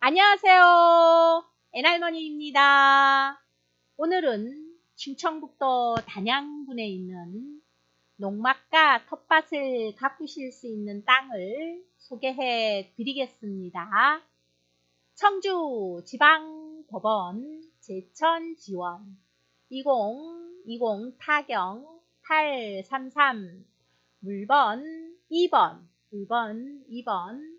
안녕하세요. 애할머니입니다. 오늘은 충청북도 단양군에 있는 농막과 텃밭을 가꾸실 수 있는 땅을 소개해 드리겠습니다. 청주 지방법원 제천지원 2020 타경 833 물번 2번 물번 2번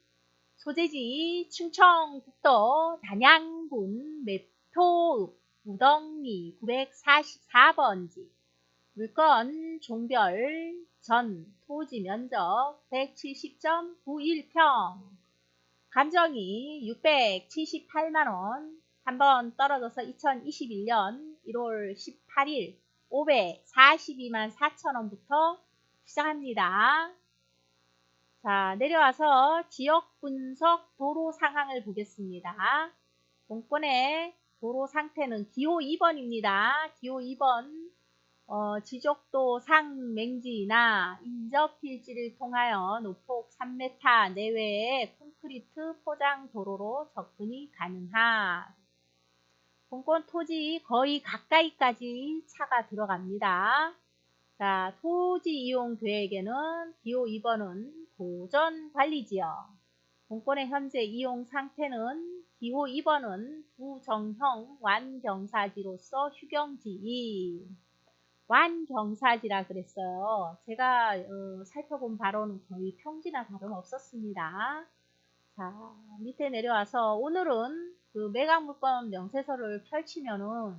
소재지 충청북도 단양군 매토읍 우덩리 944번지 물건 종별 전 토지 면적 170.91평 감정이 678만원 3번 떨어져서 2021년 1월 18일 542만 4천원부터 시작합니다. 자, 내려와서 지역 분석 도로 상황을 보겠습니다. 본권의 도로 상태는 기호 2번입니다. 기호 2번 어, 지적도 상맹지나 인접 필지를 통하여 노폭 3m 내외의 콘크리트 포장 도로로 접근이 가능한 본권 토지 거의 가까이까지 차가 들어갑니다. 자, 토지 이용 계획에는 기호 2번은 도전 관리지역. 본권의 현재 이용 상태는 기호 2번은 부정형 완경사지로서 휴경지. 완경사지라 그랬어요. 제가 어, 살펴본 바로는 거의 평지나 다름없었습니다. 자, 밑에 내려와서 오늘은 그 매각물건 명세서를 펼치면은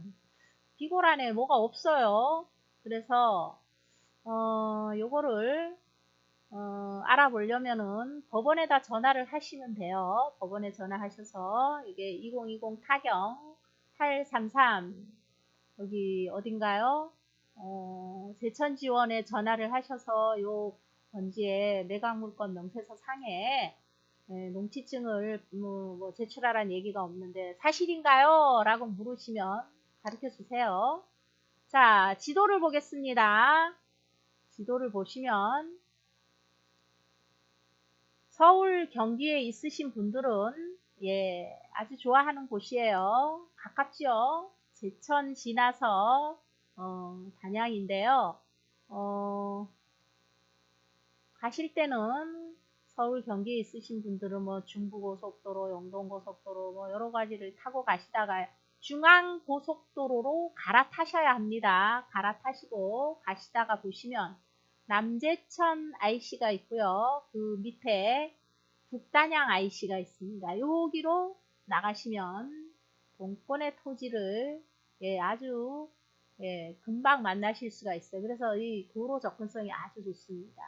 비고란에 뭐가 없어요. 그래서 어, 요거를 어, 알아보려면은 법원에다 전화를 하시면 돼요. 법원에 전화하셔서 이게 2020 타경 833 여기 어딘가요? 어, 제천지원에 전화를 하셔서 요 번지에 매각물건 명세서 상에 네, 농지증을 뭐, 뭐 제출하라는 얘기가 없는데 사실인가요? 라고 물으시면 가르쳐 주세요. 자, 지도를 보겠습니다. 지도를 보시면 서울 경기에 있으신 분들은 예 아주 좋아하는 곳이에요. 가깝죠. 제천 지나서 어, 단양인데요. 어, 가실 때는 서울 경기에 있으신 분들은 뭐 중부고속도로, 영동고속도로 뭐 여러 가지를 타고 가시다가 중앙고속도로로 갈아타셔야 합니다. 갈아타시고 가시다가 보시면 남제천 IC가 있고요. 그 밑에 북단양 IC가 있습니다. 여기로 나가시면 동권의 토지를 예, 아주 예, 금방 만나실 수가 있어요. 그래서 이 도로 접근성이 아주 좋습니다.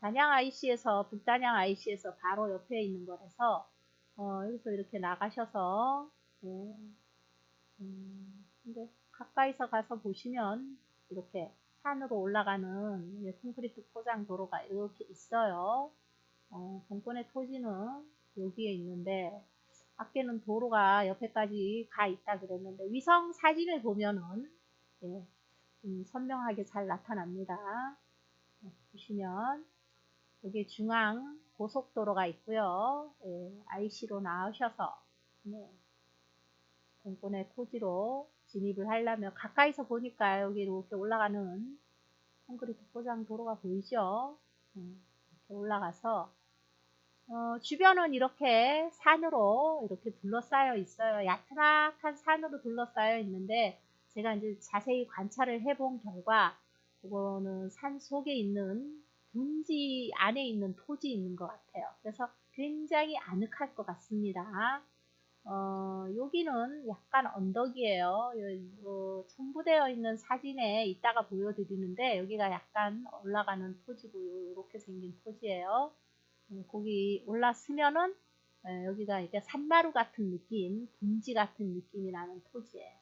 단양 IC에서 북단양 IC에서 바로 옆에 있는 거라서 어, 여기서 이렇게 나가셔서 예, 음, 근데 가까이서 가서 보시면 이렇게 산으로 올라가는 콘크리트 포장 도로가 이렇게 있어요. 어, 본권의 토지는 여기에 있는데 밖에는 도로가 옆에까지 가 있다 그랬는데 위성 사진을 보면은 예, 좀 선명하게 잘 나타납니다. 네, 보시면 여기 중앙 고속도로가 있고요. 예, IC로 나오셔서 네, 본권의 토지로 진입을 하려면 가까이서 보니까 여기 이렇게 올라가는 콘크리트 포장 도로가 보이죠? 네, 이렇게 올라가서 어, 주변은 이렇게 산으로 이렇게 둘러싸여 있어요. 야트막한 산으로 둘러싸여 있는데 제가 이제 자세히 관찰을 해본 결과 이거는 산 속에 있는 둥지 안에 있는 토지 있는 것 같아요. 그래서 굉장히 아늑할 것 같습니다. 어, 여기는 약간 언덕이에요. 어, 첨부되어 있는 사진에 이따가 보여드리는데 여기가 약간 올라가는 토지고요. 이렇게 생긴 토지예요. 음, 거기 올라서면은 예, 여기가 이게 산마루 같은 느낌, 둥지 같은 느낌이 나는 토지예요.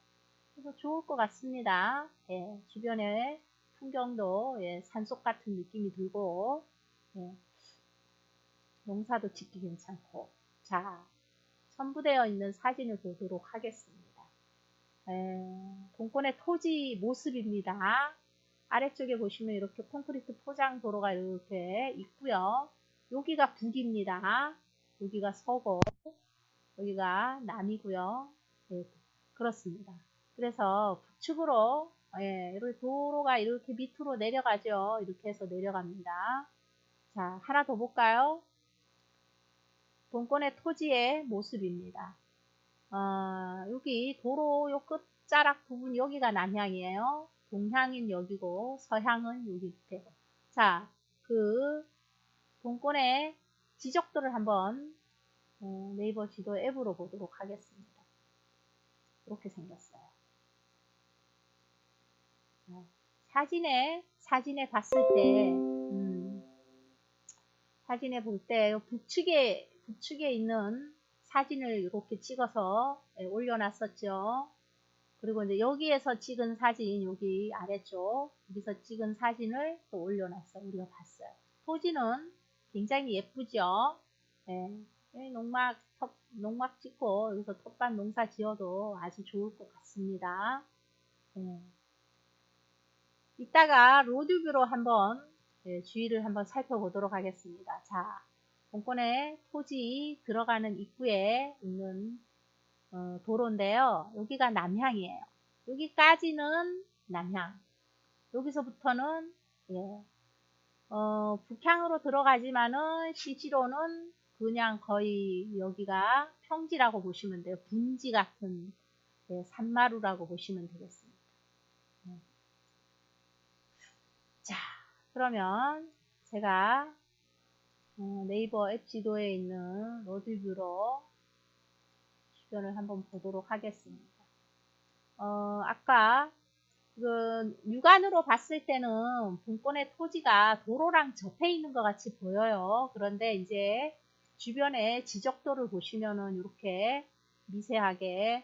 그래서 좋을 것 같습니다. 예, 주변에 풍경도 예, 산속 같은 느낌이 들고 예, 농사도 짓기 괜찮고 자 첨부되어 있는 사진을 보도록 하겠습니다. 동권의 토지 모습입니다. 아래쪽에 보시면 이렇게 콘크리트 포장 도로가 이렇게 있고요. 여기가 북입니다. 여기가 서고 여기가 남이고요. 네, 그렇습니다. 그래서 북측으로 예, 이렇게 도로가 이렇게 밑으로 내려가죠. 이렇게 해서 내려갑니다. 자, 하나 더 볼까요? 동권의 토지의 모습입니다. 어, 여기 도로 요 끝자락 부분 여기가 남향이에요. 동향인 여기고 서향은 여기 밑에고. 자, 그 동권의 지적도를 한번 어, 네이버 지도 앱으로 보도록 하겠습니다. 이렇게 생겼어요. 사진에 사진에 봤을 때 음, 사진에 볼 때 북측에 북측에 있는 사진을 이렇게 찍어서 예, 올려놨었죠. 그리고 이제 여기에서 찍은 사진 여기 아래쪽 여기서 찍은 사진을 또 올려놨어요. 우리가 봤어요. 토지는 굉장히 예쁘죠. 예, 농막 텃, 농막 찍고 여기서 텃밭 농사 지어도 아주 좋을 것 같습니다. 예. 이따가 로드뷰로 한번 예, 주의를 한번 살펴보도록 하겠습니다. 자, 본권의 토지 들어가는 입구에 있는 어, 도로인데요. 여기가 남향이에요. 여기까지는 남향. 여기서부터는 예, 어, 북향으로 들어가지만은 실제로는 그냥 거의 여기가 평지라고 보시면 돼요. 분지 같은 예, 산마루라고 보시면 되겠습니다. 네. 자, 그러면 제가 어, 네이버 앱 지도에 있는 로드뷰로 주변을 한번 보도록 하겠습니다. 어, 아까 그 육안으로 봤을 때는 본권의 토지가 도로랑 접해 있는 것 같이 보여요. 그런데 이제 주변에 지적도를 보시면은 이렇게 미세하게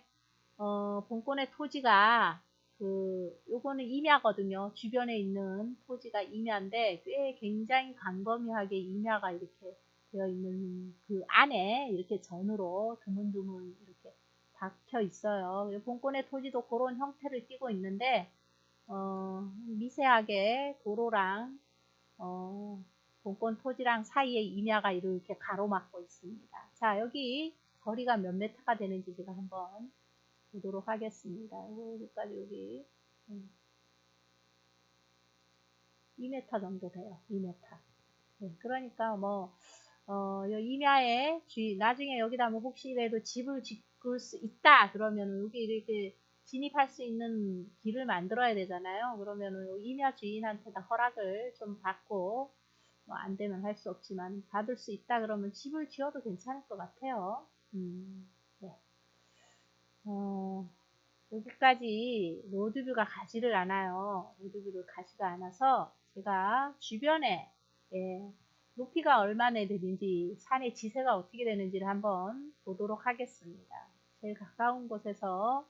어, 본권의 토지가 그 요거는 임야거든요. 주변에 있는 토지가 임야인데 꽤 굉장히 광범위하게 임야가 이렇게 되어 있는 그 안에 이렇게 전으로 드문드문 이렇게 박혀 있어요. 본권의 토지도 그런 형태를 띠고 있는데 어, 미세하게 도로랑 어, 본권 토지랑 사이에 임야가 이렇게 가로막고 있습니다. 자 여기 거리가 몇 메타가 되는지 제가 한번 보도록 하겠습니다. 여기까지 여기 2m 음. 정도 돼요. 2m. 네, 그러니까 뭐 어, 임야에 주의, 나중에 여기다 뭐 혹시라도 집을 짓을 수 있다 그러면 여기 이렇게 진입할 수 있는 길을 만들어야 되잖아요. 그러면은 임야 주인한테 다 허락을 좀 받고 뭐 안 되면 할 수 없지만 받을 수 있다 그러면 집을 지어도 괜찮을 것 같아요. 음, 네. 어, 여기까지 로드뷰가 가지를 않아요. 로드뷰를 가지가 않아서 제가 주변에 예, 높이가 얼마나 되는지 산의 지세가 어떻게 되는지를 한번 보도록 하겠습니다. 제일 가까운 곳에서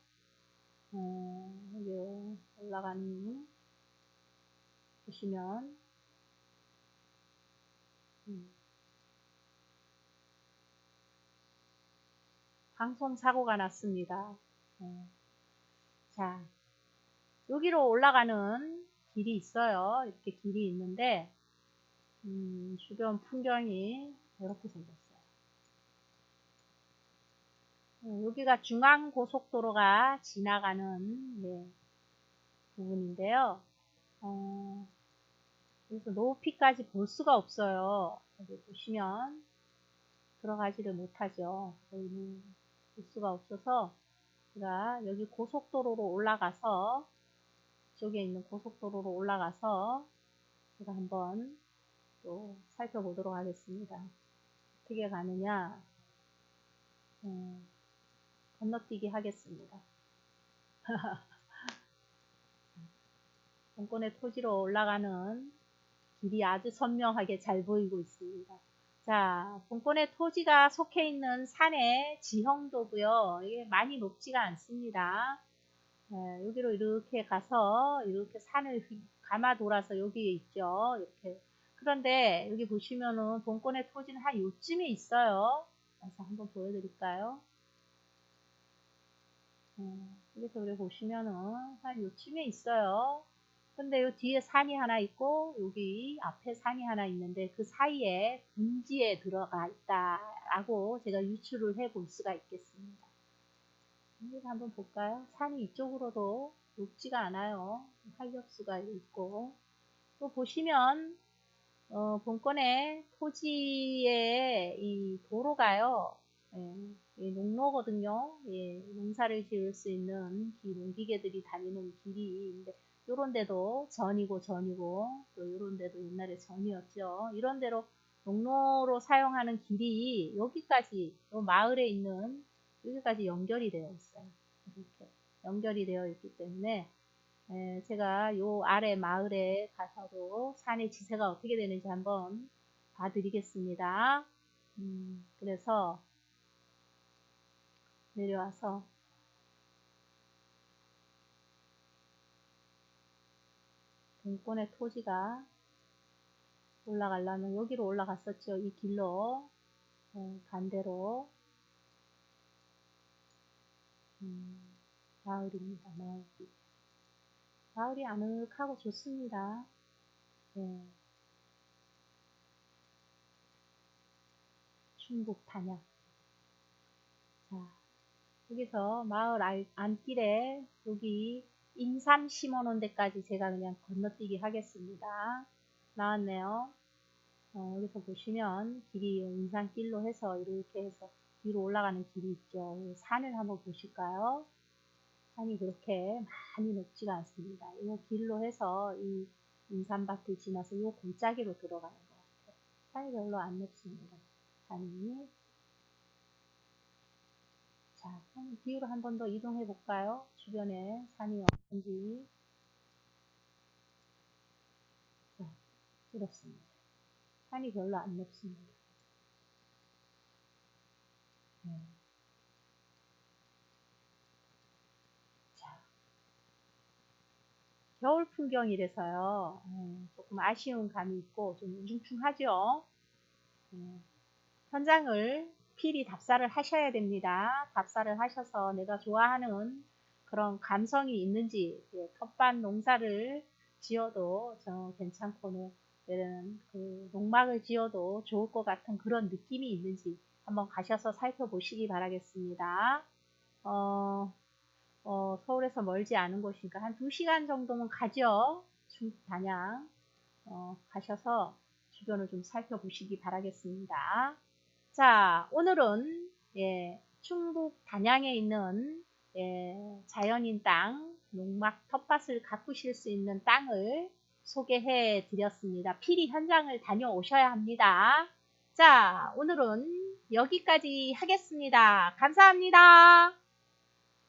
어, 여기 올라가는 보시면 음, 방송 사고가 났습니다. 어. 자, 여기로 올라가는 길이 있어요. 이렇게 길이 있는데 음, 주변 풍경이 이렇게 생겼어요. 어, 여기가 중앙 고속도로가 지나가는 네, 부분인데요. 어, 그래서 높이까지 볼 수가 없어요. 여기 보시면 들어가지를 못하죠. 저희는 볼 수가 없어서 제가 여기 고속도로로 올라가서 이쪽에 있는 고속도로로 올라가서 제가 한번 또 살펴보도록 하겠습니다. 어떻게 가느냐 음, 건너뛰기 하겠습니다. 본권의 토지로 올라가는 길이 아주 선명하게 잘 보이고 있습니다. 자, 본권의 토지가 속해 있는 산의 지형도고요. 이게 많이 높지가 않습니다. 네, 여기로 이렇게 가서 이렇게 산을 감아 돌아서 여기에 있죠. 이렇게. 그런데 여기 보시면은 본권의 토지는 한 요쯤에 있어요. 그래서 한번 보여드릴까요? 네, 여기서 우리 보시면은 한 요쯤에 있어요. 근데 요 뒤에 산이 하나 있고 여기 앞에 산이 하나 있는데 그 사이에 분지에 들어가 있다 라고 제가 유추를 해 볼 수가 있겠습니다. 여기서 한번 볼까요? 산이 이쪽으로도 높지가 않아요. 활력수가 있고 또 보시면 어, 본권의 토지의 이 도로가요. 예, 이 농로거든요. 예, 농사를 지을 수 있는 길, 농기계들이 다니는 길이 있는데 요런 데도 전이고 전이고 또 요런 데도 옛날에 전이었죠. 이런 데로 농로로 사용하는 길이 여기까지 요 마을에 있는 여기까지 연결이 되어 있어요. 이렇게 연결이 되어 있기 때문에 에, 제가 요 아래 마을에 가서도 산의 지세가 어떻게 되는지 한번 봐드리겠습니다. 음, 그래서 내려와서 동권의 토지가 올라가려면 여기로 올라갔었죠. 이 길로 어, 반대로 음, 마을입니다. 마을이. 마을이 아늑하고 좋습니다. 네. 충북 단양. 자, 여기서 마을 안 길에 여기 인삼 심어놓은 데까지 제가 그냥 건너뛰기 하겠습니다. 나왔네요. 어, 여기서 보시면 길이 인산길로 해서 이렇게 해서 위로 올라가는 길이 있죠. 산을 한번 보실까요? 산이 그렇게 많이 높지가 않습니다. 이 길로 해서 이 인삼밭을 지나서 이 골짜기로 들어가는 것 같아요. 산이 별로 안 높습니다. 산이. 자, 뒤로 한 번 더 이동해 볼까요? 주변에 산이 없 는지. 자, 이렇습니다. 산이 별로 안 높습니다. 네. 겨울 풍경이라서요. 음, 조금 아쉬운 감이 있고 좀 우중충하죠. 음, 현장을 필히 답사를 하셔야 됩니다. 답사를 하셔서 내가 좋아하는 그런 감성이 있는지 예, 텃밭 농사를 지어도 저 괜찮고 그 농막을 지어도 좋을 것 같은 그런 느낌이 있는지 한번 가셔서 살펴보시기 바라겠습니다. 어, 어, 서울에서 멀지 않은 곳이니까 한 2시간 정도는 가죠. 단양 어, 가셔서 주변을 좀 살펴보시기 바라겠습니다. 자, 오늘은 예, 충북 단양에 있는 예, 자연인 땅, 농막 텃밭을 가꾸실 수 있는 땅을 소개해 드렸습니다. 필히 현장을 다녀오셔야 합니다. 자, 오늘은 여기까지 하겠습니다. 감사합니다.